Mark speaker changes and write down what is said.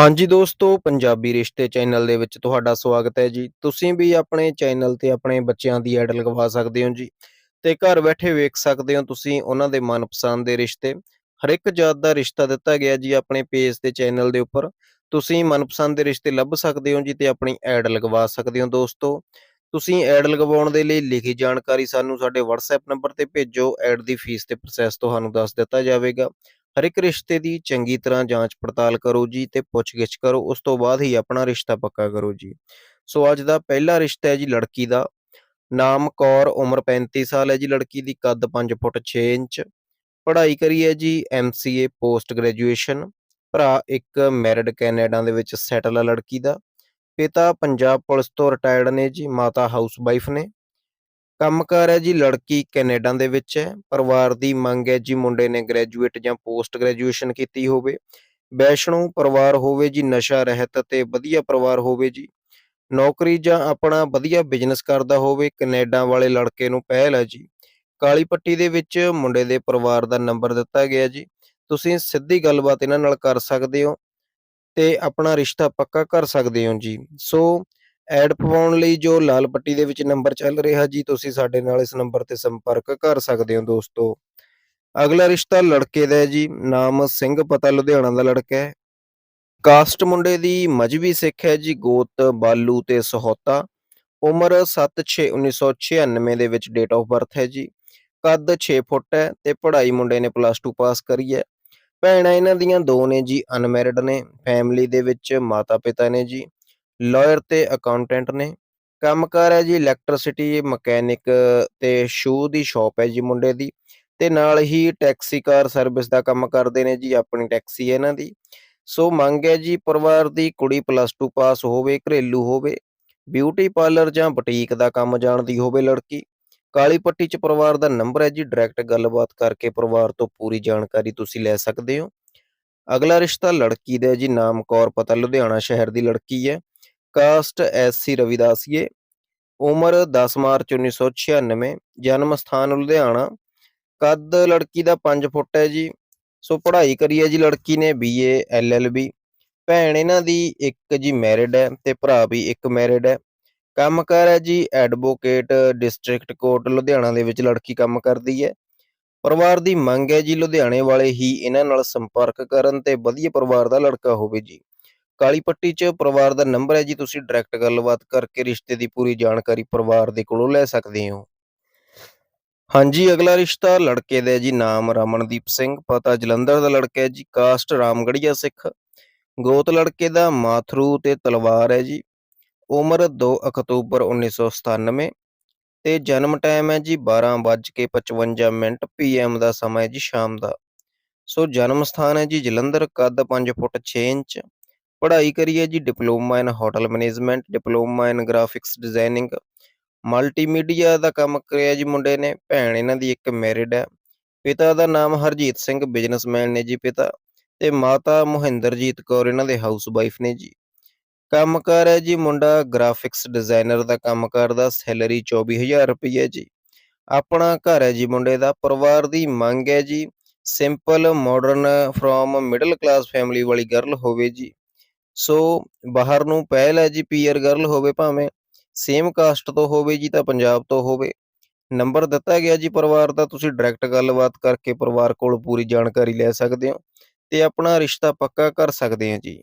Speaker 1: ਹਾਂਜੀ ਦੋਸਤੋ, ਪੰਜਾਬੀ ਰਿਸ਼ਤੇ ਚੈਨਲ ਦੇ ਵਿੱਚ ਤੁਹਾਡਾ ਸਵਾਗਤ ਹੈ ਜੀ। ਤੁਸੀਂ ਵੀ ਆਪਣੇ ਚੈਨਲ ਤੇ ਆਪਣੇ ਬੱਚਿਆਂ ਦੀ ਐਡ ਲਗਵਾ ਸਕਦੇ ਹੋ ਜੀ ਤੇ ਘਰ ਬੈਠੇ ਵੇਖ ਸਕਦੇ ਹੋ ਤੁਸੀਂ ਉਹਨਾਂ ਦੇ ਮਨਪਸੰਦ ਦੇ ਰਿਸ਼ਤੇ। ਹਰ ਇੱਕ ਜਾਤ ਦਾ ਰਿਸ਼ਤਾ ਦਿੱਤਾ ਗਿਆ ਜੀ ਆਪਣੇ ਪੇਜ ਤੇ ਚੈਨਲ ਦੇ ਉੱਪਰ। ਤੁਸੀਂ ਮਨਪਸੰਦ ਦੇ ਰਿਸ਼ਤੇ ਲੱਭ ਸਕਦੇ ਹੋ ਜੀ ਤੇ ਆਪਣੀ ਐਡ ਲਗਵਾ ਸਕਦੇ ਹੋ ਦੋਸਤੋ। ਤੁਸੀਂ ਐਡ ਲਗਵਾਉਣ ਦੇ ਲਈ ਲਿਖੀ ਜਾਣਕਾਰੀ ਸਾਨੂੰ ਸਾਡੇ WhatsApp ਨੰਬਰ ਤੇ ਭੇਜੋ। ਐਡ ਦੀ ਫੀਸ ਤੇ ਪ੍ਰੋਸੈਸ ਤੁਹਾਨੂੰ ਦੱਸ ਦਿੱਤਾ ਜਾਵੇਗਾ। ਹਰ ਇੱਕ ਰਿਸ਼ਤੇ ਦੀ ਚੰਗੀ ਤਰ੍ਹਾਂ ਜਾਂਚ ਪੜਤਾਲ ਕਰੋ ਜੀ ਤੇ ਪੁੱਛਗਿੱਛ ਕਰੋ, ਉਸ ਤੋਂ ਬਾਅਦ ਹੀ ਆਪਣਾ ਰਿਸ਼ਤਾ ਪੱਕਾ ਕਰੋ ਜੀ। ਸੋ ਅੱਜ ਦਾ ਪਹਿਲਾ ਰਿਸ਼ਤਾ ਹੈ ਜੀ ਲੜਕੀ ਦਾ। ਨਾਮ ਕੌਰ, ਉਮਰ 35 ਸਾਲ ਹੈ ਜੀ ਲੜਕੀ ਦੀ, ਕੱਦ 5 ਫੁੱਟ 6 ਇੰਚ। ਪੜ੍ਹਾਈ ਕਰੀ ਹੈ ਜੀ ਐਮਸੀਏ ਪੋਸਟ ਗ੍ਰੈਜੂਏਸ਼ਨ। ਭਰਾ ਇੱਕ ਮੈਰਿਡ ਕੈਨੇਡਾ ਦੇ ਵਿੱਚ ਸੈਟਲ ਹੈ ਲੜਕੀ ਦਾ। ਪਿਤਾ ਪੰਜਾਬ ਪੁਲਿਸ ਤੋਂ ਰਿਟਾਇਰਡ ਨੇ ਜੀ, ਮਾਤਾ ਹਾਊਸ ਵਾਈਫ ਨੇ। ਕੰਮਕਾਰ ਹੈ ਜੀ, ਲੜਕੀ ਕੈਨੇਡਾ ਦੇ ਵਿੱਚ ਹੈ, ਪਰਿਵਾਰ ਦੀ ਮੰਗ ਹੈ ਜੀ ਮੁੰਡੇ ਨੇ ਗ੍ਰੈਜੂਏਟ ਜਾਂ ਪੋਸਟ ਗ੍ਰੈਜੂਏਸ਼ਨ ਕੀਤੀ ਹੋਵੇ। ਵੈਸ਼ਨੂ ਪਰਿਵਾਰ ਹੋਵੇ ਜੀ, ਨਸ਼ਾ ਰਹਿਤ ਅਤੇ ਵਧੀਆ ਪਰਿਵਾਰ ਹੋਵੇ ਜੀ। ਨੌਕਰੀ ਜਾਂ ਆਪਣਾ ਵਧੀਆ ਬਿਜ਼ਨਸ ਕਰਦਾ ਹੋਵੇ, ਕੈਨੇਡਾ ਵਾਲੇ ਲੜਕੇ ਨੂੰ ਪਹਿਲ ਹੈ ਜੀ। ਕਾਲੀ ਪੱਟੀ ਦੇ ਵਿੱਚ ਮੁੰਡੇ ਦੇ ਪਰਿਵਾਰ ਦਾ ਨੰਬਰ ਦਿੱਤਾ ਗਿਆ ਜੀ। ਤੁਸੀਂ ਸਿੱਧੀ ਗੱਲਬਾਤ ਇਹਨਾਂ ਨਾਲ ਕਰ ਸਕਦੇ ਹੋ ਤੇ ਆਪਣਾ ਰਿਸ਼ਤਾ ਪੱਕਾ ਕਰ ਸਕਦੇ ਹੋ ਜੀ। ਸੋ ਐਡ ਪਵਾਉਣ ਲਈ ਜੋ ਲਾਲ ਪੱਟੀ ਦੇ ਵਿੱਚ ਨੰਬਰ ਚੱਲ ਰਿਹਾ ਜੀ, ਤੁਸੀਂ ਸਾਡੇ ਨਾਲ ਇਸ ਨੰਬਰ ਤੇ ਸੰਪਰਕ ਕਰ ਸਕਦੇ ਹੋ ਦੋਸਤੋ। ਅਗਲਾ ਰਿਸ਼ਤਾ ਲੜਕੇ ਦਾ ਹੈ ਜੀ, ਨਾਮ ਸਿੰਘ ਪਤਾ, ਲੁਧਿਆਣਾ ਦਾ ਲੜਕਾ ਹੈ। ਕਾਸਟ ਮੁੰਡੇ ਦੀ ਮਜਬੀ ਸਿੱਖ ਹੈ ਜੀ, ਗੋਤ, ਬਾਲੂ ਤੇ ਸਹੋਤਾ। ਉਮਰ 7/6/1996 ਦੇ ਵਿੱਚ ਡੇਟ ਆਫ ਬਰਥ ਹੈ ਜੀ। ਕੱਦ 6 ਫੁੱਟ ਹੈ ਤੇ ਪੜ੍ਹਾਈ ਮੁੰਡੇ ਨੇ ਪਲੱਸ 2 ਪਾਸ ਕਰੀ ਹੈ। ਭੈਣਾਂ ਇਹਨਾਂ ਦੀਆਂ ਦੋ ਨੇ ਜੀ ਅਨਮੈਰਿਡ ਨੇ। ਫੈਮਿਲੀ ਦੇ ਵਿੱਚ ਮਾਤਾ ਪਿਤਾ ਨੇ ਜੀ। ਲਾਇਰ ਤੇ ਅਕਾਊਂਟੈਂਟ ਨੇ। ਕੰਮਕਾਰ ਹੈ ਜੀ ਇਲੈਕਟ੍ਰਿਸਿਟੀ, ਮਕੈਨਿਕ ਤੇ ਸ਼ੂ ਦੀ ਸ਼ਾਪ ਹੈ ਜੀ ਮੁੰਡੇ ਦੀ। ਤੇ ਨਾਲ ਹੀ ਟੈਕਸੀ ਕਾਰ ਸਰਵਿਸ ਦਾ ਕੰਮ ਕਰਦੇ ਨੇ ਜੀ, ਆਪਣੀ ਟੈਕਸੀ ਹੈ ਇਹਨਾਂ ਦੀ। ਸੋ ਮੰਗ ਹੈ ਜੀ ਪਰਿਵਾਰ ਦੀ ਕੁੜੀ ਪਲੱਸ 2 ਪਾਸ ਹੋਵੇ, ਘਰੇਲੂ ਹੋਵੇ। ਬਿਊਟੀ ਪਾਰਲਰ ਜਾਂ ਬੁਟੀਕ ਦਾ ਕੰਮ ਜਾਣਦੀ ਹੋਵੇ ਲੜਕੀ। ਕਾਲੀ ਪੱਟੀ ਚ ਪਰਿਵਾਰ ਦਾ ਨੰਬਰ ਹੈ ਜੀ, ਡਾਇਰੈਕਟ ਗੱਲਬਾਤ ਕਰਕੇ ਪਰਿਵਾਰ ਤੋਂ ਪੂਰੀ ਜਾਣਕਾਰੀ ਤੁਸੀਂ ਲੈ ਸਕਦੇ ਹੋ। ਅਗਲਾ ਰਿਸ਼ਤਾ ਲੜਕੀ ਦਾ ਜੀ, ਨਾਮ ਕੌਰ ਪਤਾ, ਲੁਧਿਆਣਾ ਸ਼ਹਿਰ ਦੀ ਲੜਕੀ ਹੈ। ਕਾਸਟ ਐਸਸੀ ਰਵਿਦਾਸੀਏ, ਉਮਰ 10 ਮਾਰਚ 1996 ਜਨਮ ਸਥਾਨ ਲੁਧਿਆਣਾ। ਕੱਦ ਲੜਕੀ ਦਾ 5 ਫੁੱਟ ਹੈ ਜੀ। ਸੋ ਪੜ੍ਹਾਈ ਕਰੀ ਹੈ ਜੀ ਲੜਕੀ ਨੇ ਬੀਏ ਐਲਐਲਬੀ ਭੈਣ ਇਹਨਾਂ ਦੀ ਇੱਕ ਜੀ ਮੈਰਿਡ ਹੈ ਤੇ ਭਰਾ ਵੀ ਇੱਕ ਮੈਰਿਡ ਹੈ। ਕੰਮ ਕੰਮਕਾਰ ਹੈ ਜੀ ਐਡਵੋਕੇਟ ਡਿਸਟ੍ਰਿਕਟ ਕੋਰਟ ਲੁਧਿਆਣਾ ਦੇ ਵਿੱਚ ਲੜਕੀ ਕੰਮ ਕਰਦੀ ਹੈ। ਪਰਿਵਾਰ ਦੀ ਮੰਗ ਹੈ ਜੀ ਲੁਧਿਆਣੇ ਵਾਲੇ ਹੀ ਇਹਨਾਂ ਨਾਲ ਸੰਪਰਕ ਕਰਨ ਤੇ ਵਧੀਆ ਪਰਿਵਾਰ ਦਾ ਲੜਕਾ ਹੋਵੇ ਜੀ। ਕਾਲੀ ਪੱਟੀ 'ਚ ਪਰਿਵਾਰ ਦਾ ਨੰਬਰ ਹੈ ਜੀ, ਤੁਸੀਂ ਡਾਇਰੈਕਟ ਗੱਲਬਾਤ ਕਰਕੇ ਰਿਸ਼ਤੇ ਦੀ ਪੂਰੀ ਜਾਣਕਾਰੀ ਪਰਿਵਾਰ ਦੇ ਕੋਲੋਂ ਲੈ ਸਕਦੇ ਹੋ। ਹਾਂਜੀ, ਅਗਲਾ ਰਿਸ਼ਤਾ ਲੜਕੇ ਦਾ ਜੀ, ਨਾਮ ਰਮਨਦੀਪ ਸਿੰਘ, ਪਤਾ ਜਲੰਧਰ ਦਾ ਲੜਕਾ ਹੈ ਜੀ ਕਾਸਟ ਰਾਮਗੜੀਆ ਸਿੱਖ। ਗੋਤ ਲੜਕੇ ਦਾ ਮਾਥਰੂ ਤੇ ਤਲਵਾਰ ਹੈ ਜੀ, ਉਮਰ 2 ਅਕਤੂਬਰ 1997 ਤੇ ਜਨਮ ਟਾਈਮ ਹੈ ਜੀ 12:55 ਮਿੰਟ ਪੀਐਮ ਦਾ ਸਮਾਂ ਹੈ ਜੀ, ਸ਼ਾਮ ਦਾ। ਸੋ ਜਨਮ ਸਥਾਨ ਹੈ ਜੀ, ਜਲੰਧਰ, ਕੱਦ 5 ਫੁੱਟ 6 ਇੰਚ ਪੜ੍ਹਾਈ ਕਰੀ ਹੈ ਜੀ, diploma in hotel management, diploma in graphics designing multimedia ਦਾ ਕੰਮ ਕਰਿਆ ਜੀ ਮੁੰਡੇ ਨੇ, ਭੈਣ ਇਹਨਾਂ ਦੀ ਇੱਕ ਮੈਰਿਡ ਹੈ। ਪਿਤਾ ਦਾ ਨਾਮ ਹਰਜੀਤ ਸਿੰਘ, ਬਿਜ਼ਨਸਮੈਨ ਨੇ ਜੀ ਪਿਤਾ। ਤੇ ਮਾਤਾ ਮੋਹਿੰਦਰਜੀਤ ਕੌਰ ਇਹਨਾਂ ਦੇ ਹਾਊਸ ਵਾਈਫ ਨੇ ਜੀ। ਕੰਮਕਾਰ ਹੈ ਜੀ ਮੁੰਡਾ ਗ੍ਰਾਫਿਕਸ ਡਿਜ਼ਾਈਨਰ ਦਾ ਕੰਮ ਕਰਦਾ, ਸੈਲਰੀ 24000 ਰੁਪਏ ਜੀ। ਆਪਣਾ ਘਰ ਹੈ ਜੀ ਮੁੰਡੇ ਦਾ, ਪਰਿਵਾਰ ਦੀ ਮੰਗ ਹੈ ਜੀ, simple, modern, from, middle class family ਵਾਲੀ ਗਰਲ ਹੋਵੇ ਜੀ। ਸੋ ਬਾਹਰ ਨੂੰ ਪਹਿਲ ਹੈ ਜੀ ਪੀਅਰ ਗਰਲ ਹੋਵੇ ਭਾਵੇਂ ਸੇਮ ਕਾਸਟ ਤੋਂ ਹੋਵੇ ਜੀ, ਤਾਂ ਪੰਜਾਬ ਤੋਂ ਹੋਵੇ। ਨੰਬਰ ਦਿੱਤਾ ਗਿਆ ਜੀ ਪਰਿਵਾਰ ਦਾ, ਤੁਸੀਂ ਡਾਇਰੈਕਟ ਗੱਲਬਾਤ ਕਰਕੇ ਪਰਿਵਾਰ ਕੋਲ ਪੂਰੀ ਜਾਣਕਾਰੀ ਲੈ ਸਕਦੇ ਹੋ ਤੇ ਆਪਣਾ ਰਿਸ਼ਤਾ ਪੱਕਾ ਕਰ ਸਕਦੇ ਹੋ ਜੀ।